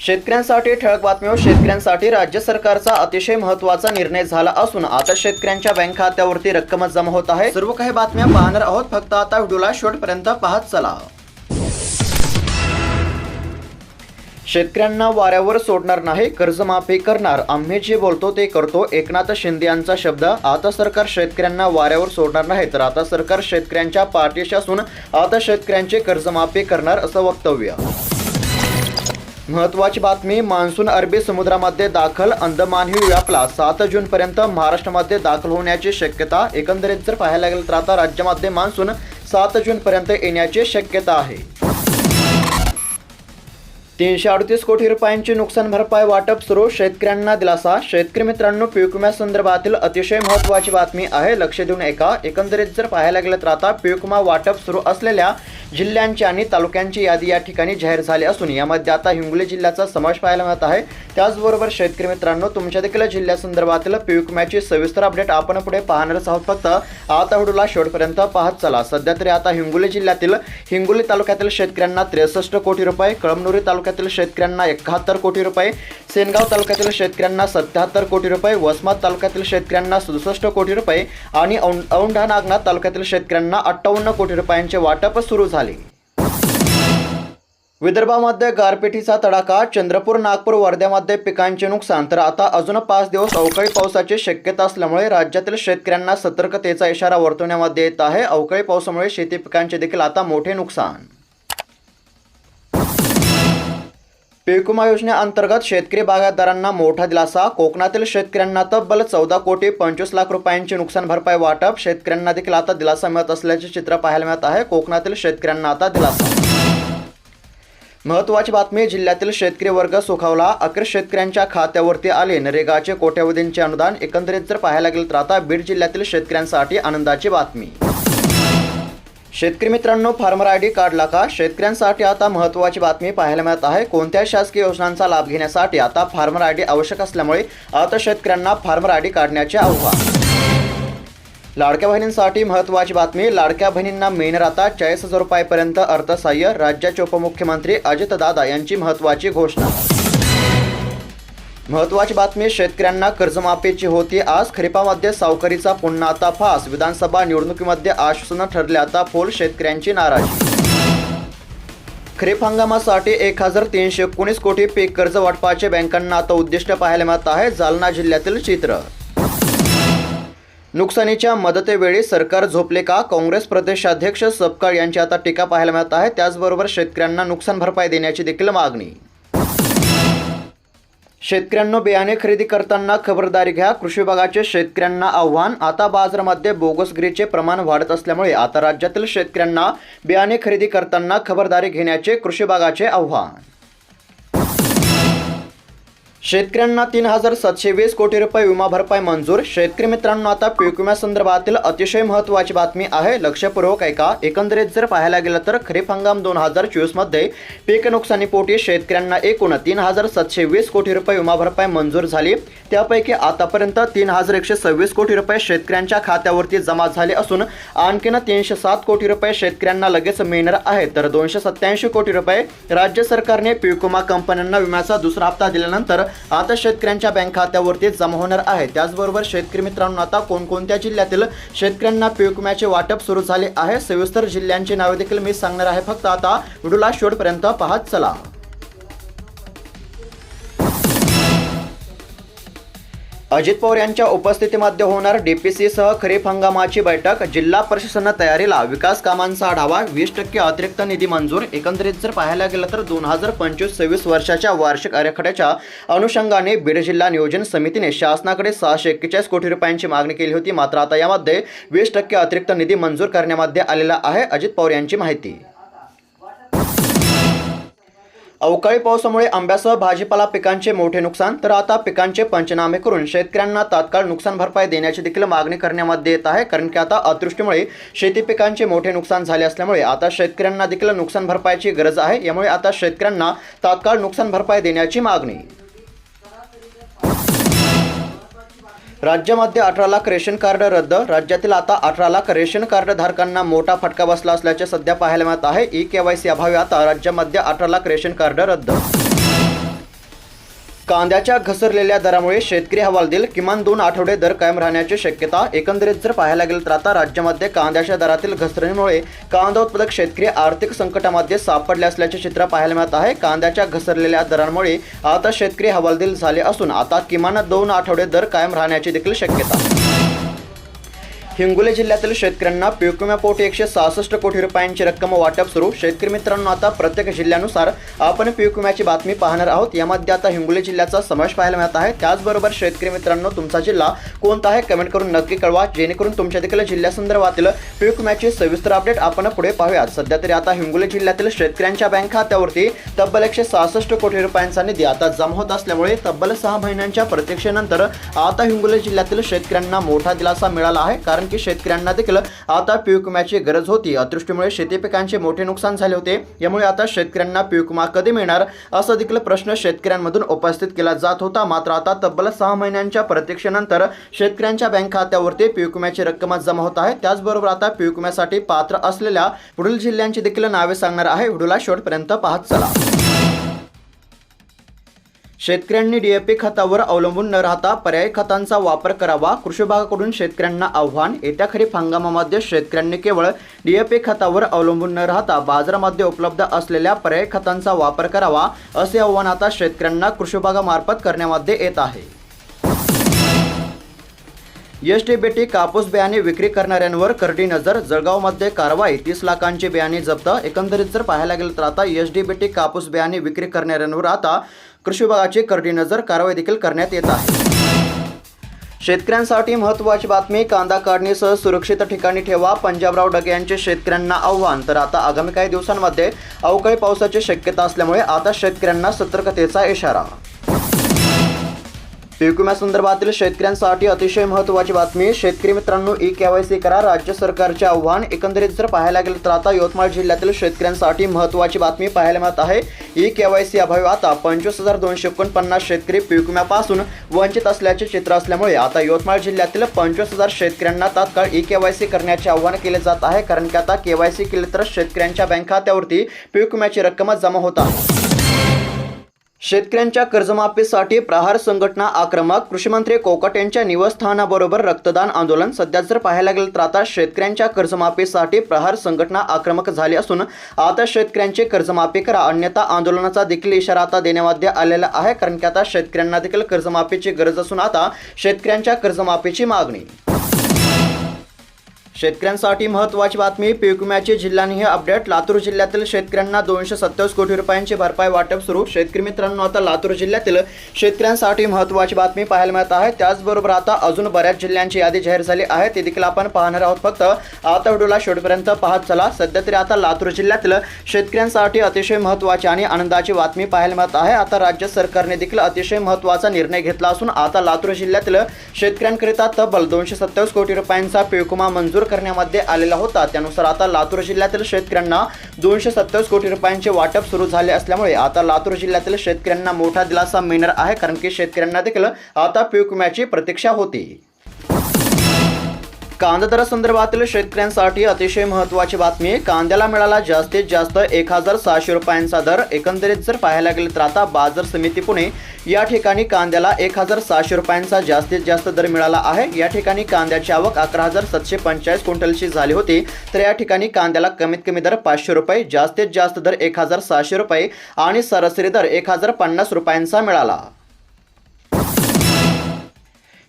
शेतकऱ्यांसाठी ठळक बातमी शेतकऱ्यांसाठी राज्य सरकारचा अतिशय महत्त्वाचा निर्णय झाला असून आता शेतकऱ्यांच्या बँक खात्यावरती रक्कम जमा होत आहे. सर्व काही बातम्या पाहणार आहोत. फक्त आता व्हिडिओला शेवटपर्यंत पाहत चला. शेतकऱ्यांना वाऱ्यावर सोडणार नाही कर्जमाफी करणार. आम्ही जे बोलतो ते करतो. एकनाथ शिंदे यांचा शब्द आता सरकार शेतकऱ्यांना वाऱ्यावर सोडणार नाही तर आता सरकार शेतकऱ्यांच्या पाठीशी असून आता शेतकऱ्यांची कर्जमाफी करणार असं वक्तव्य. महत्वाची बातमी मान्सून अरबी समुद्रामध्ये दाखल अंदमानही व्यापला. सात जूनपर्यंत महाराष्ट्रामध्ये दाखल होण्याची शक्यता एकंदरीत जर पाहायला गेलं तर आता राज्यामध्ये मान्सून सात जूनपर्यंत येण्याची शक्यता आहे. तीनशे अडतीस कोटी रुपयांची नुकसान भरपाई वाटप सुरू. शेतकऱ्यांना दिलासा. शेतकरी मित्रांनो पीक विम्यासंदर्भातील अतिशय महत्त्वाची बातमी आहे. लक्ष देऊन ऐका. एकंदरीत जर पाहायला गेलं तर आता पीक विमा वाटप सुरू असलेल्या जिल्ह्यांची आणि तालुक्यांची यादी या ठिकाणी जाहीर झाली असून यामध्ये आता हिंगोली जिल्ह्याचा समावेश पाहायला मिळत आहे. त्याचबरोबर शेतकरी मित्रांनो तुमच्या देखील जिल्ह्यासंदर्भातील पीक विम्याची सविस्तर अपडेट आपण पुढे पाहणारच आहोत. फक्त आता व्हिडिओला शेवटपर्यंत पाहत चला. सध्या तरी आता हिंगोली जिल्ह्यातील हिंगोली तालुक्यातील शेतकऱ्यांना त्रेसष्ट कोटी रुपये कळमनुरी तालुक्यातील शेतकऱ्यांना एकाहत्तर कोटी रुपये सेनगाव तालुक्यातील शेतकऱ्यांना सत्याहत्तर कोटी रुपये वसमत तालुक्यातील शेतकऱ्यांना सदुसष्ट कोटी रुपये आणि औंढा नागनाथ तालुक्यातील शेतकऱ्यांना अठ्ठावन्न कोटी रुपयांचे वाटप सुरू झाले. विदर्भामध्ये गारपिटीचा तडाखा चंद्रपूर नागपूर वर्ध्यामध्ये पिकांचे नुकसान. तर आता अजून पाच दिवस अवकाळी पावसाची शक्यता असल्यामुळे राज्यातील शेतकऱ्यांना सतर्कतेचा इशारा वर्तवण्यामध्ये येत आहे. अवकाळी पावसामुळे शेती पिकांचे देखील आता मोठे नुकसान. पीक विमा योजनेअंतर्गत शेतकरी बागायतदारांना मोठा दिलासा. कोकणातील शेतकऱ्यांना तब्बल चौदा कोटी पंचवीस लाख रुपयांची नुकसान भरपाई वाटप. शेतकऱ्यांना देखील आता दिलासा मिळत असल्याचे चित्र पाहायला मिळत आहे. कोकणातील शेतकऱ्यांना आता दिलासा. महत्वाची बातमी जिल्ह्यातील शेतकरी वर्ग सुखावला. अखेर शेतकऱ्यांच्या खात्यावरती आले. नरेगाचे कोट्यवधींचे अनुदान. एकंदरीत जर पाहायला गेलं तर आता बीड जिल्ह्यातील शेतकऱ्यांसाठी आनंदाची बातमी. शेतकरी मित्रांनो फार्मर आय डी काढला का? शेतकऱ्यांसाठी आता महत्त्वाची बातमी पाहायला मिळत आहे. कोणत्या शासकीय योजनांचा लाभ घेण्यासाठी आता फार्मर आय डी आवश्यक असल्यामुळे आता शेतकऱ्यांना फार्मर आय डी काढण्याचे आव्हान. लाडक्या बहिणींसाठी महत्त्वाची बातमी लाडक्या बहिणींना मिळणार आता चाळीस हजार रुपयापर्यंत अर्थसहाय्य राज्याचे उपमुख्यमंत्री अजितदादा यांची महत्त्वाची घोषणा. महत्वाची बातमी शेतकऱ्यांना कर्जमाफीची होती आज. खरीपामध्ये सावकारीचा पुन्हा आता फास. विधानसभा निवडणुकीमध्ये आश्वासनं ठरले आता फोल शेतकऱ्यांची नाराजी. खरीप हंगामासाठी एक हजार तीनशे एकोणीस कोटी पीक कर्ज वाटपाचे बँकांना आता उद्दिष्ट पाहायला मिळत आहे. जालना जिल्ह्यातील चित्र. नुकसानीच्या मदतेवेळी सरकार झोपले का? काँग्रेस प्रदेशाध्यक्ष सपकाळ यांची आता टीका पाहायला मिळत आहे. त्याचबरोबर शेतकऱ्यांना नुकसान भरपाई देण्याची देखील मागणी. शेतकऱ्यांनो बियाणे खरेदी करताना खबरदारी घ्या. कृषी विभागाचे शेतकऱ्यांना आव्हान. आता बाजारामध्ये बोगसगिरीचे प्रमाण वाढत असल्यामुळे आता राज्यातील शेतकऱ्यांना बियाणे खरेदी करताना खबरदारी घेण्याचे कृषी विभागाचे आव्हान. शेतकऱ्यांना तीन हजार सातशे वीस कोटी रुपये विमा भरपाई मंजूर. शेतकरी मित्रांनो आता पीक विम्यासंदर्भातील अतिशय महत्त्वाची बातमी आहे. लक्षपूर्वक ऐका. एकंदरीत जर पाहायला गेलं तर खरीप हंगाम दोन हजार चोवीसमध्ये पीक नुकसानीपोटी शेतकऱ्यांना एकूण तीन हजार सातशे वीस कोटी रुपये विमा भरपाई मंजूर झाली. त्यापैकी आतापर्यंत तीन हजार एकशे सव्वीस कोटी रुपये शेतकऱ्यांच्या खात्यावरती जमा झाले असून आणखीन तीनशे सात कोटी रुपये शेतकऱ्यांना लगेच मिळणार आहेत. तर दोनशे सत्याऐंशी कोटी रुपये राज्य सरकारने पीक विमा कंपन्यांना विम्याचा दुसरा हप्ता दिल्यानंतर आता शेतकऱ्यांच्या बँक खात्यावरती जमा होणार आहे. त्याचबरोबर शेतकरी मित्रांनो आता कोणकोणत्या जिल्ह्यातील शेतकऱ्यांना पीक विम्याचे वाटप सुरू झाले आहे? सविस्तर जिल्ह्यांची नावे देखील मी सांगणार आहे. फक्त आता व्हिडिओला शेवटपर्यंत पाहत चला. अजित पवार यांच्या उपस्थितीमध्ये होणार डीपीसी सह खरीप हंगामाची बैठक. जिल्हा प्रशासनानं तयारीला विकास कामांचा आढावा. वीस टक्के अतिरिक्त निधी मंजूर. एकंदरीत जर पाहायला गेलं तर दोन हजार पंचवीस सव्वीस वर्षाच्या वार्षिक आराखड्याच्या अनुषंगाने बीड जिल्हा नियोजन समितीने शासनाकडे सहाशे एक्केचाळीस कोटी रुपयांची मागणी केली होती. मात्र आता यामध्ये वीस टक्के अतिरिक्त निधी मंजूर करण्यामध्ये आलेला आहे अजित पवार यांची माहिती. अवकाळी पावसामुळे आंब्यासह भाजीपाला पिकांचे मोठे नुकसान. तर आता पिकांचे पंचनामे करून शेतकऱ्यांना तात्काळ नुकसान भरपाई देण्याची देखील मागणी करण्यामध्ये येत आहे. कारण की आता अतिवृष्टीमुळे शेती पिकांचे मोठे नुकसान झाले असल्यामुळे आता शेतकऱ्यांना देखील नुकसान भरपाईची गरज आहे. यामुळे आता शेतकऱ्यांना तात्काळ नुकसान भरपाई देण्याची मागणी. राज्यामध्ये अठरा लाख रेशन कार्ड रद्द राज्यातील आता अठरा लाख रेशन कार्ड धारकांना मोठा फटका बसला असल्याचे सध्या पाहायला मिळत आहे. ई के वाय सी अभावी आता राज्यामध्ये अठरा लाख रेशन कार्ड रद्द. कांद्याच्या घसरलेल्या दरामुळे शेतकरी हवालदिल किमान दोन आठवडे दर कायम राहण्याची शक्यता एकंदरीत जर पाहायला गेलं तर आता राज्यामध्ये कांद्याच्या दरातील घसरणीमुळे कांदा उत्पादक शेतकरी आर्थिक संकटामध्ये सापडले असल्याचे चित्र पाहायला मिळत आहे. कांद्याच्या घसरलेल्या दरांमुळे आता शेतकरी हवालदिल झाले असून आता किमान दोन आठवडे दर कायम राहण्याची देखील शक्यता हिंगोली जिल्ह्यातील शेतकऱ्यांना पीक एकशे सहासष्ट कोटी रुपयांची रक्कम वाटप सुरू. शेतकरी मित्रांनो आता प्रत्येक जिल्ह्यानुसार आपण पीक विम्याची बातमी पाहणार आहोत. यामध्ये आता हिंगोली जिल्ह्याचा समावेश पाहायला मिळत आहे. त्याचबरोबर शेतकरी मित्रांनो तुमचा जिल्हा कोणता आहे कमेंट करून नक्की कळवा. जेणेकरून तुमच्या देखील जिल्ह्यासंदर्भातील पीक विम्याची सविस्तर अपडेट आपण पुढे पाहूयात. सध्या तरी आता हिंगोली जिल्ह्यातील शेतकऱ्यांच्या बँक खात्यावरती तब्बल एकशे सहासष्ट कोटी रुपयांचा निधी आता जमा होत असल्यामुळे तब्बल सहा महिन्यांच्या प्रतीक्षेनंतर आता हिंगोली जिल्ह्यातील शेतकऱ्यांना मोठा दिलासा मिळाला आहे. कारण की शेतकऱ्यांना देखील आता पीक विम्याची गरज होती. अतिवृष्टीमुळे शेती पिकांचे मोठे नुकसान झाले होते. यामुळे आता शेतकऱ्यांना पीक विमा कधी मिळणार? असा देखील प्रश्न शेतकऱ्यांमधून उपस्थित केला जात होता. मात्र आता तब्बल सहा महिन्यांच्या प्रतीक्षेनंतर शेतकऱ्यांच्या बँक खात्यावरती पीक विम्याची रक्कम जमा होत आहे. त्याचबरोबर आता पीक विम्यासाठी पात्र असलेल्या पुढील जिल्ह्यांची देखील नावे सांगणार आहे. व्हिडिओला शेवटपर्यंत पाहत चला. शेतकऱ्यांनी डीएपी खतावर अवलंबून न राहता पर्यायी खतांचा वापर करावा. कृषी विभागाकडून शेतकऱ्यांना आव्हान. येत्या खरीप हंगामामध्ये शेतकऱ्यांनी केवळ डीएपी खतावर अवलंबून न राहता बाजारामध्ये उपलब्ध असलेल्या पर्यायी खतांचा वापर करावा असे आव्हान आता शेतकऱ्यांना कृषी विभागामार्फत करण्यामध्ये येत आहे. एस टी बेटी कापूस बियाणे विक्री करणाऱ्यांवर करडी नजर. जळगावमध्ये कारवाई. तीस लाखांची बियाणे जप्त. एकंदरीत जर पाहायला गेलं तर आता एस डी कापूस बियाणे विक्री करणाऱ्यांवर आता कृषी विभागाची करडी नजर कारवाई देखील करण्यात येत आहे. शेतकऱ्यांसाठी महत्त्वाची बातमी कांदा काढणीसह सुरक्षित ठिकाणी ठेवा पंजाबराव डगे यांचे शेतकऱ्यांना आव्हान. तर आता आगामी काही दिवसांमध्ये अवकाळी पावसाची शक्यता असल्यामुळे आता शेतकऱ्यांना सतर्कतेचा इशारा. पीक विम्यासंदर्भातील शेतकऱ्यांसाठी अतिशय महत्त्वाची बातमी. शेतकरी मित्रांनो ई केवायसी करा. राज्य सरकारचे आव्हान एकंदरीत जर पाहायला गेलं तर आता यवतमाळ जिल्ह्यातील शेतकऱ्यांसाठी महत्त्वाची बातमी पाहायला मिळत आहे. ई केवायसी अभावी आता पंचवीस हजार दोनशे एकोणपन्नास शेतकरी पीक विम्यापासून वंचित असल्याचे चित्र असल्यामुळे आता यवतमाळ जिल्ह्यातील पंचवीस हजार शेतकऱ्यांना तात्काळ ई केवायसी करण्याचे आव्हान केले जात आहे. कारण की आता केवायसी केले तर शेतकऱ्यांच्या बँक खात्यावरती पीक विम्याची रक्कम जमा होत आहे शेतकऱ्यांच्या कर्जमाफीसाठी प्रहार संघटना आक्रमक कृषीमंत्री कोकट यांच्या निवासस्थानाबरोबर रक्तदान आंदोलन. सध्या जर पाहायला गेलं तर आता शेतकऱ्यांच्या कर्जमाफीसाठी प्रहार संघटना आक्रमक झाली असून आता शेतकऱ्यांची कर्जमाफी करा. अन्यथा आंदोलनाचा देखील इशारा आता देण्यामध्ये आलेला आहे. कारण की आता शेतकऱ्यांना देखील कर्जमाफीची गरज असून आता शेतकऱ्यांच्या कर्जमाफीची मागणी. शेतकऱ्यांसाठी महत्त्वाची बातमी पीक जिल्ह्यांनी हे अपडेट. लातूर जिल्ह्यातील शेतकऱ्यांना दोनशे सत्तावीस कोटी रुपयांची भरपाई वाटप सुरू. शेतकरी मित्रांनो आता लातूर जिल्ह्यातील शेतकऱ्यांसाठी महत्त्वाची बातमी पाहायला मिळत आहे. त्याचबरोबर आता अजून बऱ्याच जिल्ह्यांची यादी जाहीर झाली आहे. ते देखील आपण पाहणार आहोत. फक्त आता व्हिडिओला शेवटपर्यंत पाहत चला. सध्या तरी आता लातूर जिल्ह्यातील शेतकऱ्यांसाठी अतिशय महत्त्वाची आणि आनंदाची बातमी पाहायला मिळत आहे. आता राज्य सरकारने देखील अतिशय महत्त्वाचा निर्णय घेतला असून आता लातूर जिल्ह्यातील शेतकऱ्यांकरिता तब्बल दोनशे सत्तावीस कोटी रुपयांचा पीक विमा मंजूर करण्यामध्ये आलेला होता. त्यानुसार आता लातूर जिल्ह्यातील शेतकऱ्यांना दोनशे सत्तावीस कोटी रुपयांचे वाटप सुरू झाले असल्यामुळे आता लातूर जिल्ह्यातील शेतकऱ्यांना मोठा दिलासा मिळणार आहे कारण की शेतकऱ्यांना देखील आता पीक विम्याची प्रतीक्षा होती. कांदा दरासंदर्भातील शेतकऱ्यांसाठी अतिशय महत्त्वाची बातमी कांद्याला मिळाला जास्तीत जास्त एक हजार सहाशे रुपयांचा दर. एकंदरीत जर पाहायला गेलं तर आता बाजार समिती पुणे या ठिकाणी कांद्याला एक हजार सहाशे रुपयांचा जास्तीत जास्त दर मिळाला आहे. या ठिकाणी कांद्याची आवक अकरा हजार सातशे पंचेचाळीस क्विंटलची झाली होती. तर या ठिकाणी कांद्याला कमीत कमी दर पाचशे रुपये जास्तीत जास्त दर एक हजार सहाशे रुपये आणि सरासरी दर एक हजार पन्नास रुपयांचा मिळाला.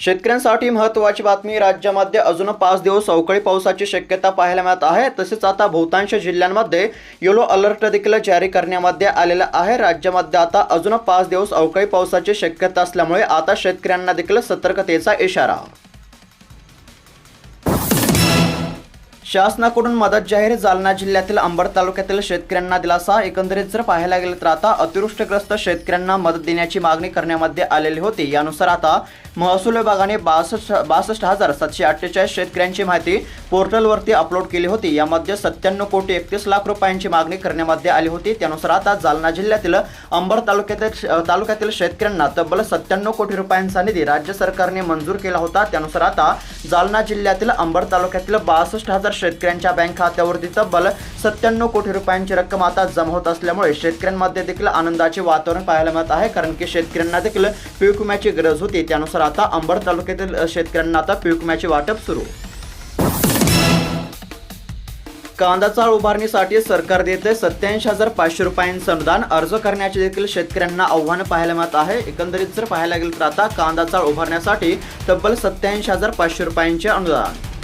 शेतकऱ्यांसाठी महत्त्वाची बातमी राज्यामध्ये अजून पाच दिवस अवकाळी पावसाची शक्यता पाहायला मिळत आहे. तसेच आता बहुतांश जिल्ह्यांमध्ये येलो अलर्ट देखील जारी करण्यामध्ये आलेला आहे. राज्यामध्ये आता अजून पाच दिवस अवकाळी पावसाची शक्यता असल्यामुळे आता शेतकऱ्यांना देखील सतर्कतेचा इशारा. शासनाकडून मदत जाहीर जालना जिल्ह्यातील अंबड तालुक्यातील शेतकऱ्यांना दिलासा. एकंदरीत जर पाहायला गेलं तर आता अतिवृष्टीग्रस्त शेतकऱ्यांना मदत देण्याची मागणी करण्यामध्ये आलेली होती. यानुसार आता महसूल विभागाने बासष्ट बासष्ट हजार सातशे अठ्ठेचाळीस शेतकऱ्यांची माहिती पोर्टलवरती अपलोड केली होती. यामध्ये सत्त्याण्णव कोटी एकतीस लाख रुपयांची मागणी करण्यामध्ये आली होती. त्यानुसार आता जालना जिल्ह्यातील अंबड तालुक्यातील तालुक्यातील शेतकऱ्यांना तब्बल सत्त्याण्णव कोटी रुपयांचा निधी राज्य सरकारने मंजूर केला होता. त्यानुसार आता जालना जिल्ह्यातील अंबड तालुक्यातील बासष्ट हजार शेतकऱ्यांच्या बँक खात्यावरती तब्बल सत्त्याण्णव कोटी रुपयांची रक्कम आता जमा होत असल्यामुळे शेतकऱ्यांमध्ये देखील आनंदाचे वातावरण पाहायला मिळत आहे. कारण की शेतकऱ्यांना देखील पीक विम्याची गरज होती. त्यानुसार आता अंबड तालुक्यातील शेतकऱ्यांना आता पीक विम्याचे वाटप सुरू. कांदा चाळ उभारणीसाठी सरकार देते सत्याऐंशी हजार पाचशे रुपयांचं अनुदान. अर्ज करण्याचे देखील शेतकऱ्यांना आव्हान पाहायला मिळत आहे. एकंदरीत जर पाहायला गेलं तर आता कांदा चाळ उभारण्यासाठी तब्बल सत्याऐंशी हजार पाचशे रुपयांचे अनुदान.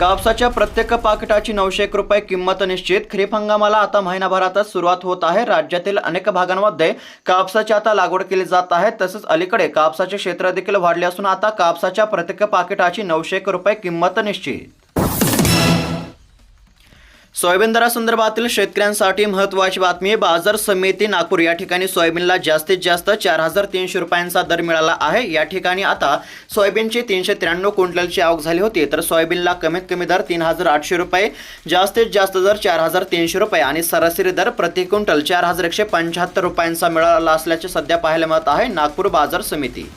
कापसाच्या प्रत्येक पाकिटाची नऊशे एक रुपये किंमत निश्चित. खरीप हंगामाला आता महिनाभरातच सुरुवात होत आहे. राज्यातील अनेक भागांमध्ये कापसाची आता लागवड केली जात आहे. तसेच अलीकडे कापसाचे क्षेत्र देखील वाढले असून आता कापसाच्या प्रत्येक पाकिटाची नऊशे एक रुपये किंमत निश्चित. सोयाबीन दरासंदर्भातील शेतकऱ्यांसाठी महत्त्वाची बातमी बाजार समिती नागपूर या ठिकाणी सोयाबीनला जास्तीत जास्त चार हजार तीनशे रुपयांचा दर मिळाला आहे. या ठिकाणी आता सोयाबीनची तीनशे त्र्याण्णव क्विंटलची आवक झाली होती. तर सोयाबीनला कमीत कमी दर तीन हजार आठशे रुपये जास्तीत जास्त दर चार हजार तीनशे रुपये आणि सरासरी दर प्रति क्विंटल चार हजार एकशे पंच्याहत्तर रुपयांचा मिळाला असल्याचे सध्या पाहायला मिळत आहे नागपूर बाजार समिती.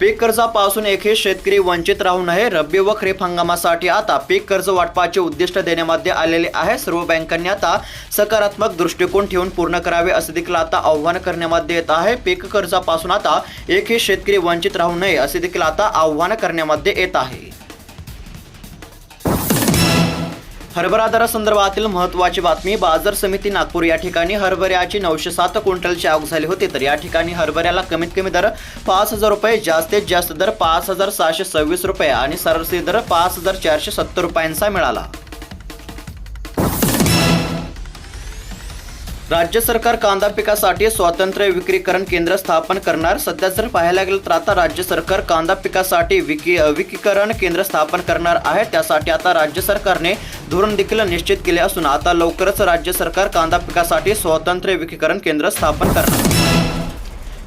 पीक कर्जापासून एकही शेतकरी वंचित राहू नये. रब्बी व खरीप हंगामासाठी आता पीक कर्ज वाटपाचे उद्दिष्ट देण्यामध्ये आलेले आहे. सर्व बँकांनी आता सकारात्मक दृष्टिकोन ठेवून पूर्ण करावे असे देखील आता आव्हान करण्यामध्ये येत आहे. पीक कर्जापासून आता एकही शेतकरी वंचित राहू नये असे देखील आता आव्हान करण्यामध्ये येत आहे. हरभरा दरासंदर्भातील महत्त्वाची बातमी बाजार समिती नागपूर या ठिकाणी हरभऱ्याची नऊशे सात क्विंटलची आवक झाली होती. तर या ठिकाणी हरभऱ्याला कमीत कमी दर पाच हजार रुपये जास्तीत जास्त दर पाच हजार सहाशे सव्वीस रुपये आणि सरासरी दर पाच हजार चारशे सत्तर रुपयांचा मिळाला. राज्य सरकार कांदा पिकासाठी स्वातंत्र्य विक्रीकरण केंद्र स्थापन करणार. सध्या जर पाहायला गेलं तर आता राज्य सरकार कांदा पिकासाठी विकी विकीकरण केंद्र स्थापन करणार आहे. त्यासाठी आता राज्य सरकारने धोरण देखील निश्चित केले असून आता लवकरच राज्य सरकार कांदा पिकासाठी स्वातंत्र्य विकीकरण केंद्र स्थापन करणार.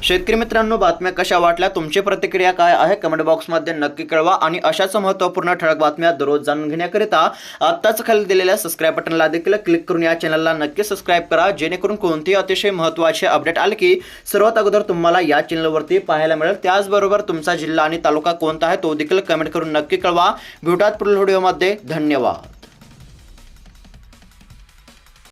शेतकरी मित्रांनो बातम्या कशा वाटल्या? तुमची प्रतिक्रिया काय आहे? कमेंट बॉक्समध्ये नक्की कळवा आणि अशाच महत्त्वपूर्ण ठळक बातम्या दररोज जाणून घेण्याकरिता आत्ताच खाली दिलेल्या सबस्क्राईब बटनला देखील क्लिक करून या चॅनलला नक्की सबस्क्राईब करा जेणेकरून कोणतेही अतिशय महत्त्वाचे अपडेट आले की सर्वात अगोदर तुम्हाला या चॅनलवरती पाहायला मिळेल. त्याचबरोबर तुमचा जिल्हा आणि तालुका कोणता आहे तो देखील कमेंट करून नक्की कळवा. भेटात पुढील व्हिडिओमध्ये धन्यवाद.